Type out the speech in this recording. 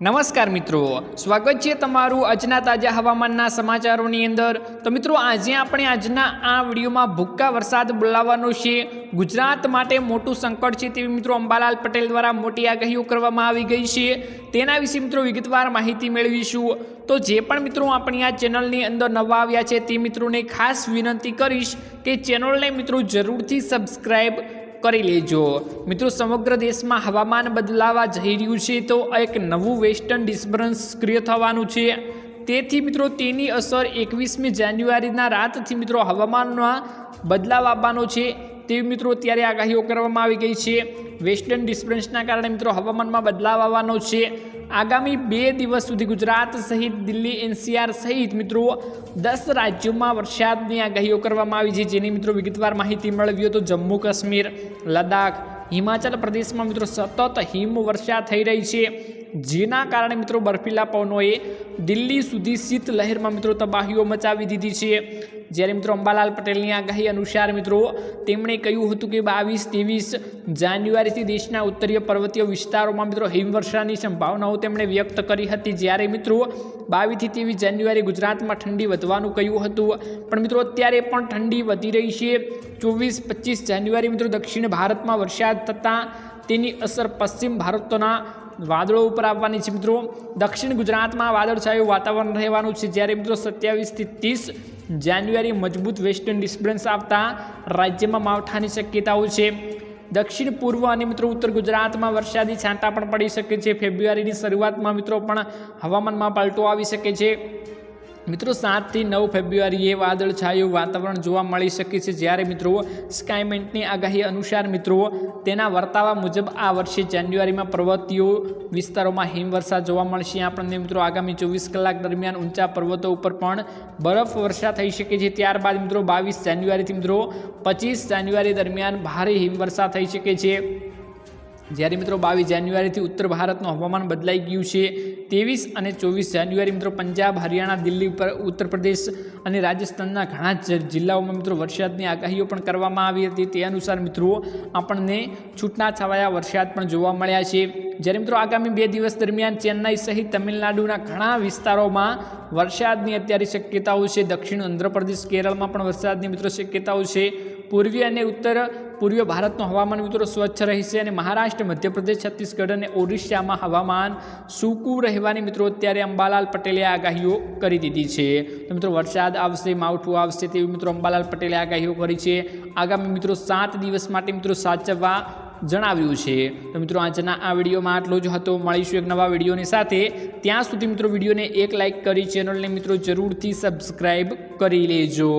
નમસ્કાર મિત્રો. સ્વાગત છે તમારું આજના તાજા હવામાનના સમાચારોની અંદર. તો મિત્રો, આજે આપણે આજના આ વિડીયોમાં ભૂક્કા વરસાદ બોલાવવાનો છે. ગુજરાત માટે મોટું સંકટ છે તેવી મિત્રો અંબાલાલ પટેલ દ્વારા મોટી આગાહીઓ કરવામાં આવી ગઈ છે. તેના વિશે મિત્રો વિગતવાર માહિતી મેળવીશું. તો જે પણ મિત્રો આપણી આ ચેનલની અંદર નવા આવ્યા છે તે મિત્રોને ખાસ વિનંતી કરીશ કે ચેનલને મિત્રો જરૂરથી સબસ્ક્રાઈબ કરી લેજો. મિત્રો, સમગ્ર દેશમાં હવામાન બદલાવા જઈ રહ્યું છે તો એક નવું વેસ્ટર્ન ડિસ્ટર્બન્સ સક્રિય થવાનું છે. તેથી મિત્રો, તેની અસર એકવીસમી જાન્યુઆરીના રાતથી મિત્રો હવામાનમાં બદલાવ આવવાનો છે. તેવી મિત્રો, અત્યારે આગાહીઓ કરવામાં આવી ગઈ છે. વેસ્ટર્ન ડિસ્ટર્બન્સના કારણે મિત્રો, હવામાનમાં બદલાવ આવવાનો છે. આગામી બે દિવસ સુધી ગુજરાત સહિત દિલ્હી, એનસીઆર સહિત મિત્રો, દસ રાજ્યોમાં વરસાદની આગાહીઓ કરવામાં આવી છે. જેની મિત્રો વિગતવાર માહિતી મેળવી તો જમ્મુ કાશ્મીર, લદ્દાખ, હિમાચલ પ્રદેશમાં મિત્રો સતત હિમવર્ષા થઈ રહી છે. જેના કારણે મિત્રો બર્ફીલા પવનોએ દિલ્હી સુધી શીત લહેરમાં મિત્રો તબાહીઓ મચાવી દીધી છે. જ્યારે મિત્રો અંબાલાલ પટેલની આગાહી અનુસાર મિત્રો તેમણે કહ્યું હતું કે બાવીસ ત્રેવીસ જાન્યુઆરીથી દેશના ઉત્તરીય પર્વતીય વિસ્તારોમાં મિત્રો હિમવર્ષાની સંભાવનાઓ તેમણે વ્યક્ત કરી હતી. જ્યારે મિત્રો બાવીસથી ત્રેવીસ જાન્યુઆરી ગુજરાતમાં ઠંડી વધવાનું કહ્યું હતું. પણ મિત્રો અત્યારે પણ ઠંડી વધી રહી છે. ચોવીસ પચીસ જાન્યુઆરી મિત્રો દક્ષિણ ભારતમાં વરસાદ થતાં તેની અસર પશ્ચિમ ભારતના વાદળો ઉપર આવવાની છે મિત્રો. દક્ષિણ ગુજરાતમાં વાદળછાયું વાતાવરણ રહેવાનું છે. જ્યારે મિત્રો સત્યાવીસથી ત્રીસ જાન્યુઆરી મજબૂત વેસ્ટર્ન ડિસ્ટર્બન્સ આવતા રાજ્યમાં માવઠાની શક્યતાઓ છે. દક્ષિણ પૂર્વ અને મિત્રો ઉત્તર ગુજરાતમાં વરસાદી છાંટા પણ પડી શકે છે. ફેબ્રુઆરીની શરૂઆતમાં મિત્રો પણ હવામાનમાં પલટો આવી શકે છે. મિત્રો, સાતથી નવ ફેબ્રુઆરીએ વાદળછાયું વાતાવરણ જોવા મળી શકે છે. જ્યારે મિત્રો, સ્કાયમેન્ટની આગાહી અનુસાર મિત્રો, તેના વર્તાવા મુજબ આ વર્ષે જાન્યુઆરીમાં પર્વતીય વિસ્તારોમાં હિમવર્ષા જોવા મળશે. આપણને મિત્રો, આગામી ચોવીસ કલાક દરમિયાન ઊંચા પર્વતો ઉપર પણ બરફ વર્ષા થઈ શકે છે. ત્યારબાદ મિત્રો, બાવીસ જાન્યુઆરીથી મિત્રો, પચીસ જાન્યુઆરી દરમિયાન ભારે હિમવર્ષા થઈ શકે છે. જ્યારે મિત્રો, બાવીસ જાન્યુઆરીથી ઉત્તર ભારતનું હવામાન બદલાઈ ગયું છે. ત્રેવીસ અને ચોવીસ જાન્યુઆરી મિત્રો પંજાબ, હરિયાણા, દિલ્હી ઉપર, ઉત્તર પ્રદેશ અને રાજસ્થાનના ઘણા જિલ્લાઓમાં મિત્રો વરસાદની આગાહીઓ પણ કરવામાં આવી હતી. તે અનુસાર મિત્રો આપણને છૂટના છવાયા વરસાદ પણ જોવા મળ્યા છે. જ્યારે મિત્રો આગામી બે દિવસ દરમિયાન ચેન્નાઈ સહિત તમિલનાડુના ઘણા વિસ્તારોમાં વરસાદની અત્યારે શક્યતાઓ છે. દક્ષિણ આંધ્રપ્રદેશ, કેરળમાં પણ વરસાદની મિત્રો શક્યતાઓ છે. પૂર્વીય અને ઉત્તર પૂર્વીય ભારતનું હવામાન મિત્રો સ્વચ્છ રહેશે અને મહારાષ્ટ્ર, મધ્યપ્રદેશ, છત્તીસગઢ અને ઓડિશામાં હવામાન સૂકું રહેવાની મિત્રો અત્યારે અંબાલાલ પટેલે આગાહીઓ કરી દીધી છે. તો મિત્રો વરસાદ આવશે, માવઠું આવશે તેવી મિત્રો અંબાલાલ પટેલે આગાહીઓ કરી છે. આગામી મિત્રો સાત દિવસ માટે મિત્રો સાચવવા જણાવ્યું છે. તો મિત્રો આજના આ વિડીયોમાં આટલો જ હતો. મળીશું એક નવા વિડીયોની સાથે. ત્યાં સુધી મિત્રો વિડીયોને એક લાઇક કરી, ચેનલને મિત્રો જરૂરથી સબસ્ક્રાઈબ કરી લેજો.